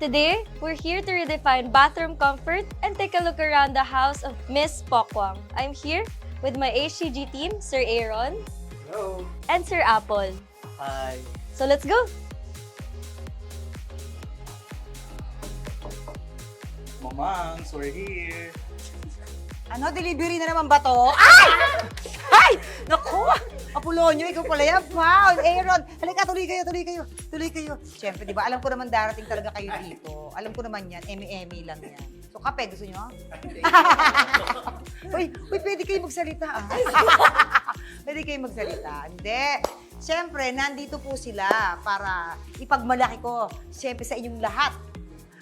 Today, we're here to redefine bathroom comfort and take a look around the house of Miss Pokwang. I'm here with my HCG team, Sir Aaron Hello. and Sir Apple. Hi. So let's go! Mamangs, we're here. Ano, delivery na naman ba to? Ay! Ay! Naku! Apolonio, ikaw pala yan. Wow! Aaron! Halika, tuloy kayo, tuloy kayo. Tuloy kayo. Siyempre, di ba? Alam ko naman darating talaga kayo dito. Alam ko naman yan. Emi-emi lang yan. So, kape, gusto nyo? uy, uy, pwede kayo magsalita. Ah. pwede kayo magsalita. Hindi. Siyempre, nandito po sila para ipagmalaki ko, siyempre, sa inyong lahat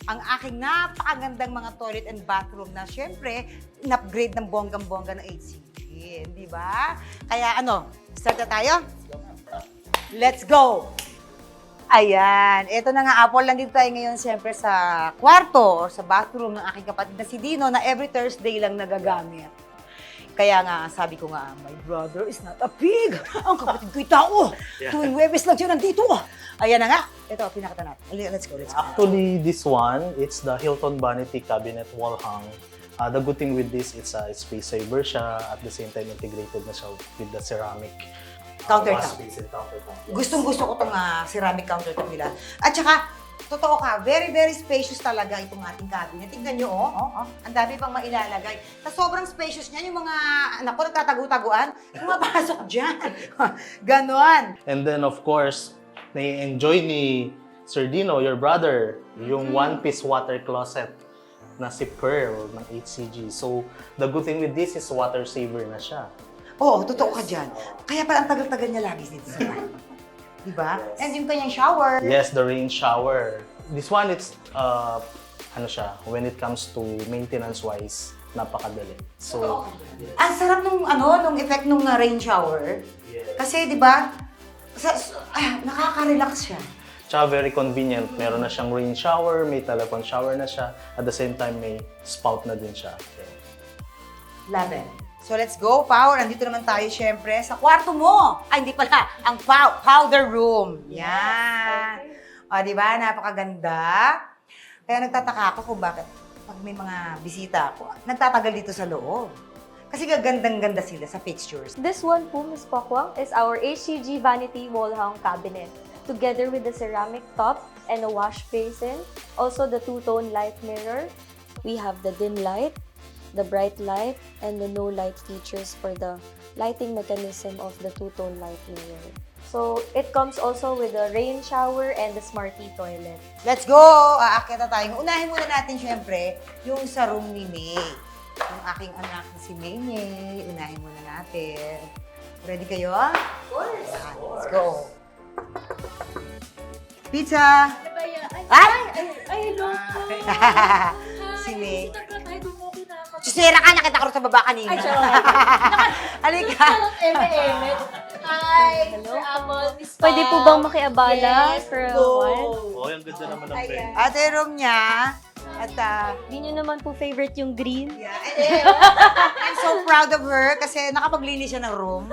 ang aking napakagandang mga toilet and bathroom na syempre, in-upgrade ng bonggang-bongga ng HCG. Di ba? Kaya ano, start na tayo? Let's go! Ayan, ito na nga, Apple, nandito tayo ngayon siyempre sa kwarto or sa bathroom ng aking kapatid na si Dino na every Thursday lang nagagamit. Kaya nga, sabi ko nga, my brother is not a pig. Ang kapatid ko'y tao. Tuwing Webes lang siya nandito. Ayan na nga. Ito, pinakita natin. Let's go, let's go. Actually, this one, it's the Hilton Vanity Cabinet Wall Hang. Uh, the good thing with this, it's a space saver siya. At the same time, integrated na siya with the ceramic uh, Countertop. space and countertop. Yes. Gustong gusto ko itong ah, ceramic countertop nila. At saka, totoo ka, very, very spacious talaga itong ating cabinet. Tingnan nyo, oh, oh, oh. Ang dami pang mailalagay. Sa sobrang spacious niya, yung mga anak ko nagtatago-taguan, pumapasok dyan. Ganon. And then, of course, nai-enjoy ni Sir Dino, your brother, yung one-piece water closet na si Pearl ng HCG. So, the good thing with this is water saver na siya. Oo, totoo ka dyan. Kaya pala ang tagal-tagal niya lagi dito sa bahay. Diba? And yung kanyang shower. Yes, the rain shower. This one, it's, uh, ano siya, when it comes to maintenance-wise, napakadali. So, Ang sarap nung, ano, nung effect nung ah, rain shower. Kasi, di ba, sa, ah, nakaka-relax siya. Tsaka very convenient. Meron na siyang rain shower, may telephone shower na siya. At the same time, may spout na din siya. Love it. So let's go, Power. Andito naman tayo, syempre, sa kwarto mo. Ay, hindi pala. Ang pow- powder room. Yan. O, di ba? Napakaganda. Kaya nagtataka ako kung bakit pag may mga bisita ako, nagtatagal dito sa loob. Kasi gagandang-ganda sila sa pictures. This one po, Miss Pokwang, is our HCG Vanity Wall Hung Cabinet. Together with the ceramic top and a wash basin. Also the two-tone light mirror. We have the dim light, the bright light, and the no light features for the lighting mechanism of the two-tone light mirror. So it comes also with a rain shower and the Smarty toilet. Let's go! Aakyat na tayo. Unahin muna natin, syempre, yung sa room ni May. Yung aking anak na si May May. Unahin muna natin. Ready kayo? Of course. Let's go. Pizza! Ay! Ay, hello po. si May. Tayo, mo kinakabahan. Chisera ka, nakita ko rin sa baba kanina. Ay, charot. Halika. Eme-eme. Hi, Sir Apple, Miss Pam. Pwede po bang makiabala Yes, for a go. while? Oh, yung ganda naman ng bed. Ate room niya. At ah, Di nyo naman po favorite yung green? yeah, and, I'm so proud of her kasi nakapaglinis siya ng room.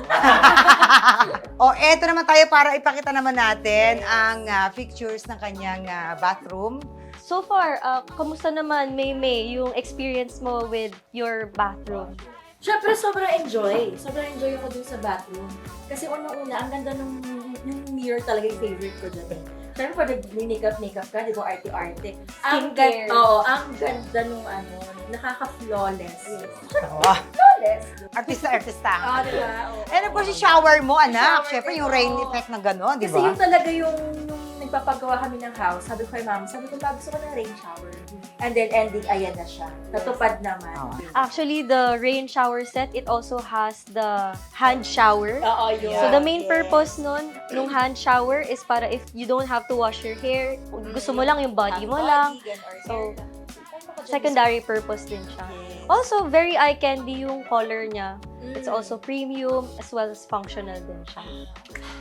o, eto naman tayo para ipakita naman natin ang ah, pictures ng kanyang ah, bathroom. So far, uh, kamusta naman, May May, yung experience mo with your bathroom? Siyempre, sobrang enjoy. Sobrang enjoy ako dun sa bathroom. Kasi unang-una, ang ganda nung yung mirror talaga yung favorite ko dyan. Siyempre, pag nag-makeup-makeup ka, di ba, arte-arte. Ang ganda, oo, ang ganda nung ano, nakaka-flawless. Oh, Flawless. artista, artista. Ah, di ba? Oo. And of course, yung shower mo, anak. Shower Siyempre, yung rain oo. effect na gano'n, di Kasi ba? yun talaga yung nagpapagawa kami ng house, sabi ko kay mama, sabi ko, "Pa, gusto ko ng rain shower. And then ending, ayan na siya. Natupad naman. Oo. Actually, the rain shower set, it also has the hand shower. Oo, yun. So the main Yes. purpose nun, nung hand shower is para if you don't have to wash your hair, gusto mo lang yung body mo Ang lang. So? Secondary purpose din siya. Yes. Also, very eye candy yung color niya. It's also premium as well as functional din siya.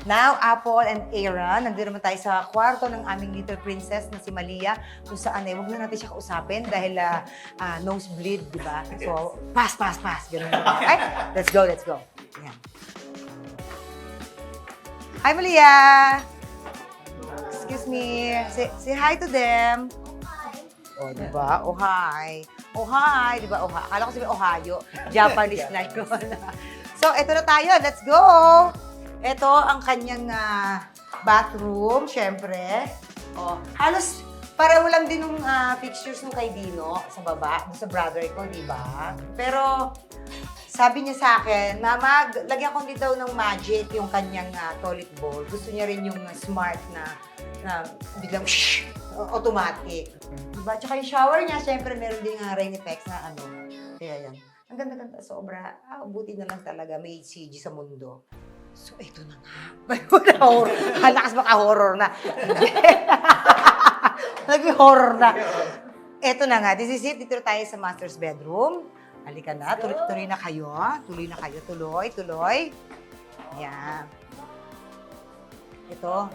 Now, Apple and Aaron, nandito naman tayo sa kwarto ng aming little princess na si Malia, kung saan eh, huwag na natin siya kausapin dahil ah, ah, nosebleed, di ba? So, pass, pass, pass. Ganun na. Ay, let's go, let's go. Yan. Hi, Malia! Excuse me. Say, say hi to them. O, di ba? Ohay. Ohay, di ba? Ohay. Akala ko sabi Ohio. Japanese na yun. so, eto na tayo. Let's go! Ito ang kanyang ah, bathroom, syempre. O, halos pareho lang din ng fixtures ng kay Dino sa baba, sa brother ko, di ba? Pero, sabi niya sa akin, Mama, lagyan ko din daw ng magic yung kanyang ah, toilet bowl. Gusto niya rin yung ah, smart na, na biglang shh, automatic. Diba? Tsaka yung shower niya, syempre meron din nga rain effects na ano. Kaya yan. Ang ganda-ganda, sobra. Ah, buti na lang talaga may HCG sa mundo. So, ito na nga. horror. Halakas baka horror na. Naging horror na. Ito na nga. This is it. Dito tayo sa master's bedroom. Halika na. Tuloy, tuloy na kayo. Tuloy na kayo. Tuloy, tuloy. Yan. Ito.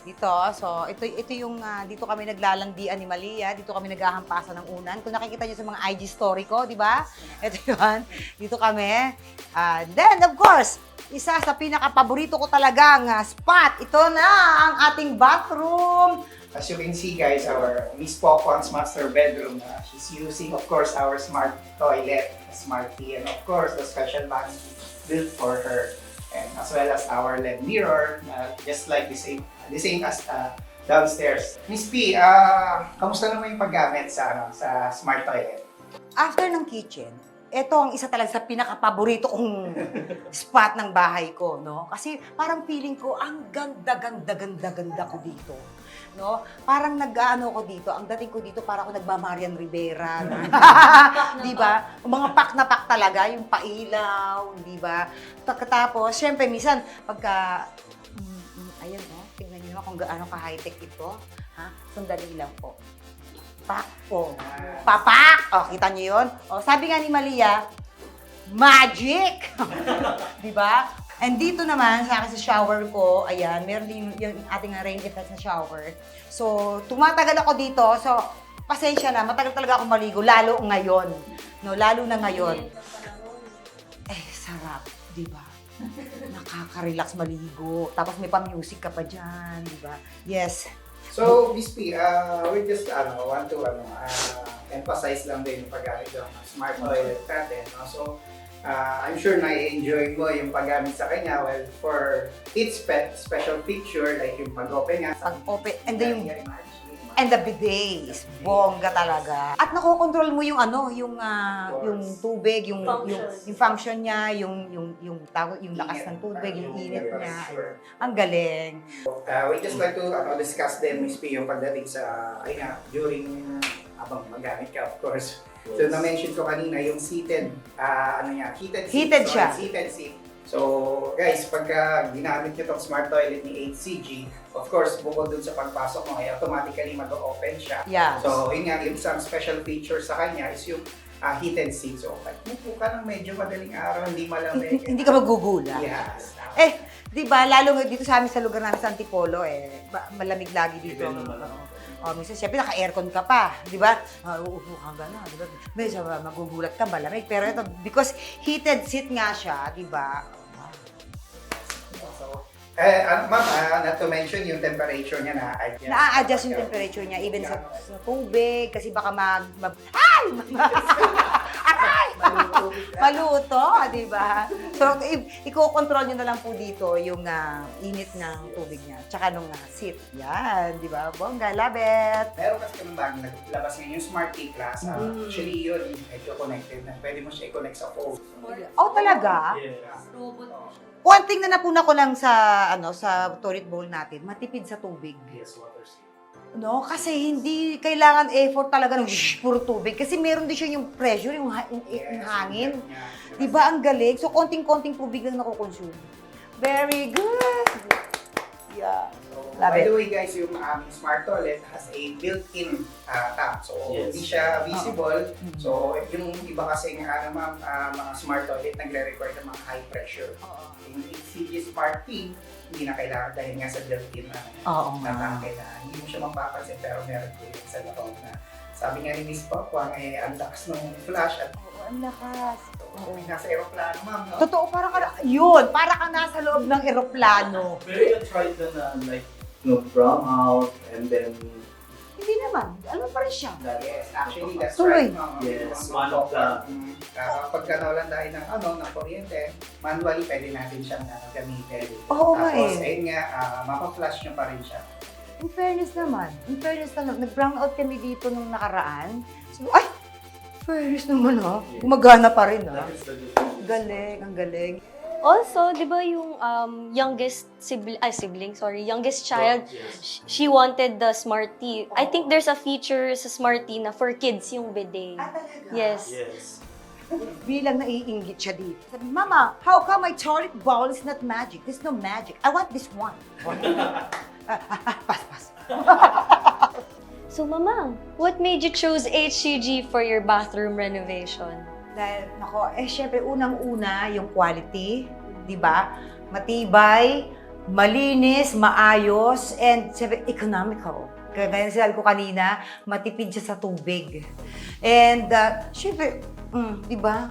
Dito. So, ito, ito yung, ah, dito kami naglalandian ni Malia. Dito kami naghahampasan ng unan. Kung nakikita niyo sa mga IG story ko, di ba? Ito yun. Dito kami. Ah, then, of course, isa sa pinaka-paborito ko talagang ah, spot. Ito na ang ating bathroom. As you can see guys, our Miss Popon's master bedroom, uh, she's using of course our smart toilet, smart tea, and of course the special vanity built for her. And as well as our LED mirror, uh, just like the same, the same as uh, downstairs. Miss P, uh, kamusta naman yung paggamit sa, ano, sa smart toilet? After ng kitchen, ito ang isa talaga sa pinaka-paborito kong spot ng bahay ko, no? Kasi parang feeling ko, ang ganda, ganda, ganda, ganda ko dito. No? Parang nag-ano ko dito, ang dating ko dito para ako nagmamarian Rivera. no? di ba? Mga pak na pak talaga, yung pailaw, di ba? Pagkatapos, syempre, minsan, pagka, mm, mm, ayan, no? tingnan niyo naman kung gaano ka-high-tech ito. Ha? Sandali lang po. Pak po. Papak! O, kita niyo yun? O, sabi nga ni Malia, magic! Di ba? And dito naman, sa akin sa shower ko, ayan, meron din yung ating rain effect na shower. So, tumatagal ako dito. So, pasensya na, matagal talaga ako maligo, lalo ngayon. No, lalo na ngayon. Eh, sarap, di ba? Nakaka-relax maligo. Tapos may pa-music ka pa dyan, di ba? Yes. So, P, uh, we just ano, want to ano, uh, emphasize lang din yung paggamit ng smart toilet natin. No? So, uh, I'm sure na-enjoy mo yung paggamit sa kanya. Well, for its spe- special feature, like yung pag-open nga. Pag-open, and then yung And the bidets, bongga talaga. At nakokontrol mo yung ano, yung ah, yung tubig, yung Function. yung yung function niya, yung yung yung tawag yung lakas ng tubig, yung init niya. Sure. Ang galing. Uh, we just like to ano, discuss din, Miss P, yung pagdating sa, ay nga, during uh, habang magamit ka, of course. So, na-mention ko kanina, yung seated, ah, ano niya, heated seat. Heated So, siya. Heated seat. So, guys, pagka ginamit nyo itong smart toilet ni 8CG, of course, bukod dun sa pagpasok mo, ay automatically mag-open siya. Yeah. So, yun nga, yung some special feature sa kanya is yung ah, heated seat. So, kahit mupo ka ng medyo madaling araw, hindi malamig. hindi ka magugula. Yes. Eh, 'di ba, lalo nga dito sa amin sa lugar namin sa Antipolo eh, ba- malamig lagi dito. Oh, minsan syempre naka-aircon ka pa, 'di ba? Uh, uupo ka gana, 'di ba? Medyo uh, magugulat ka malamig, pero ito because heated seat nga siya, 'di ba? Eh, ano, ma'am, ah, not to mention yung temperature niya na adjust. Na-adjust yung temperature niya even sa, sa tubig kasi baka mag, mag ay! Aray! Maluto, di ba? So, i- i-control nyo na lang po dito yung ah, init ng tubig niya. Tsaka nung ah, seat. Yan, di ba? Bongga, love it! Meron kasi kami bagong naglabas ngayon yung Smart Key Class. Ah, Mm. Actually, yun, medyo connected na. Pwede mo siya i-connect sa phone. Oh, talaga? One thing na napuna ko lang sa ano sa toilet bowl natin, matipid sa tubig. Yes, water saver. No, kasi hindi kailangan effort talaga ng shh, puro tubig. Kasi meron din siya yung pressure, yung, ha- yung, yung hangin. Di ba ang galing? So, konting-konting tubig lang nakukonsume. Very good! Yeah. So, Love by it. the way guys, yung aming smart toilet has a built-in ah, tap. So, Yes. hindi siya visible. Mhm. So, yung iba kasi ng ano, ma'am, ah, mga smart toilet nagre-require ng mga high pressure. Oo. Yung HCG Smart P, hindi na kailangan dahil nga sa built-in na Oo na nga. tangke na hindi mo siya mapapansin pero meron po sa loob na sabi nga ni Miss Pakwang eh ang lakas ng flash at Oo, ang lakas. kung nasa aeroplano ma'am no? Totoo, parang ka, yun, para ka nasa loob ng eroplano. Pero you tried na na like, no, brown out, and then Hindi naman. Ano pa rin siya? Yes, actually, that's Tuloy. right. Ma'am. Yes, one of the- Mm, uh, pagka nawalan tayo ng, ano, ng kuryente, manually pwede natin siyang uh, gamitin. Oo nga Tapos, eh. ayun nga, uh, mapaflash nyo pa rin siya. In fairness naman, in fairness naman, nag-brown out kami dito nung nakaraan. So, ay! Fairness naman ha. Gumagana pa rin ha. Galing, ang galing. Also, di ba yung um, youngest sibling, ay sibling, sorry, youngest child, sh- she wanted the Smarty. I think there's a feature sa Smarty na for kids yung bidet. talaga? Yes. Yes. Bilang naiinggit siya dito. Sabi, Mama, how come my toilet bowl is not magic? There's no magic. I want this one. Ah, ah, ah, pass, pass. So, Mamang, what made you choose HCG for your bathroom renovation? Dahil, nako, eh, syempre, unang-una, yung quality, di ba? Matibay, malinis, maayos, and syempre, economical. Kaya sinabi ko kanina, matipid siya sa tubig. And, uh, syempre, mm, di ba?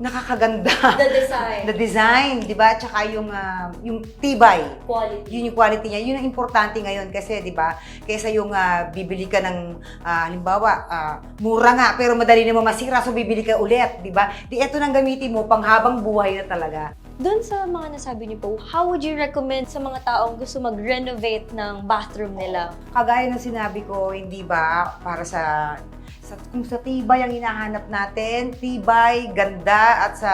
Nakakaganda. The design. The design, di ba? Tsaka yung, ah, yung tibay. quality. Yun yung quality niya. Yun ang importante ngayon kasi, di ba? Kaysa yung ah, bibili ka ng, ah, halimbawa, ah, mura nga, pero madali naman masira, so bibili ka ulit, di ba? Di eto nang gamitin mo, panghabang buhay na talaga. Doon sa mga nasabi niyo po, how would you recommend sa mga taong gusto mag-renovate ng bathroom nila? Kagaya ng sinabi ko, hindi ba, para sa sa, kung sa tibay ang hinahanap natin, tibay, ganda, at sa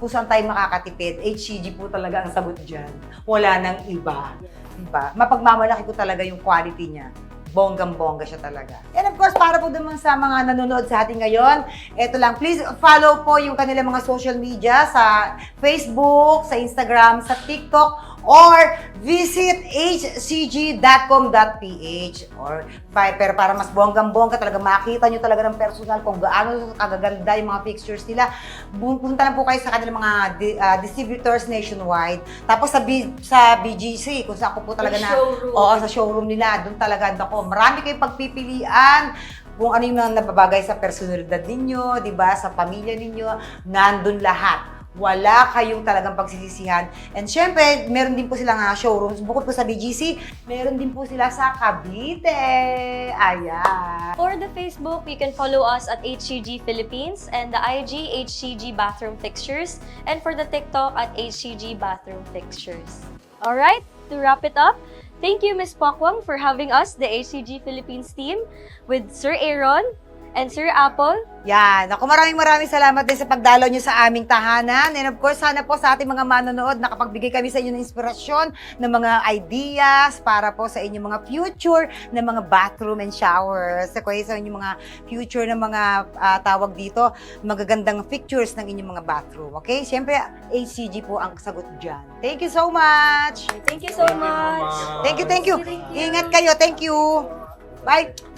kung saan tayo makakatipid, HCG po talaga ang sagot dyan. Wala nang iba. Diba? Mapagmamalaki ko talaga yung quality niya. Bonggang-bongga siya talaga. And of course, para po naman sa mga nanonood sa atin ngayon, eto lang, please follow po yung kanilang mga social media sa Facebook, sa Instagram, sa TikTok, or visit hcg.com.ph or pero para mas bonggang-bongga talaga makita nyo talaga ng personal kung gaano kagaganda yung mga pictures nila. Punta lang po kayo sa kanilang mga di- ah, distributors nationwide. Tapos sa, B- sa BGC kung saan ko po talaga na showroom. oo sa showroom nila doon talaga ako marami kayong pagpipilian kung ano yung mga nababagay sa personalidad ninyo, di ba, sa pamilya ninyo, nandun lahat wala kayong talagang pagsisisihan. And syempre, meron din po silang uh, showrooms. Bukod po sa BGC, meron din po sila sa Cavite. Ayan. For the Facebook, you can follow us at HCG Philippines and the IG HCG Bathroom Fixtures and for the TikTok at HCG Bathroom Fixtures. All right, to wrap it up, thank you Ms. Pokwang for having us, the HCG Philippines team, with Sir Aaron and Sir Apple. Yan. Ako maraming maraming salamat din sa pagdalaw nyo sa aming tahanan. And of course, sana po sa ating mga manonood, nakapagbigay kami sa inyo ng inspirasyon, ng mga ideas para po sa inyong mga future na mga bathroom and showers. Sa kaya sa inyong mga future na mga ah, tawag dito, magagandang pictures ng inyong mga bathroom. Okay? Siyempre, HCG po ang sagot dyan. Thank you so much! Thank you so much. Thank you, thank you. Ingat kayo. Thank you. Bye.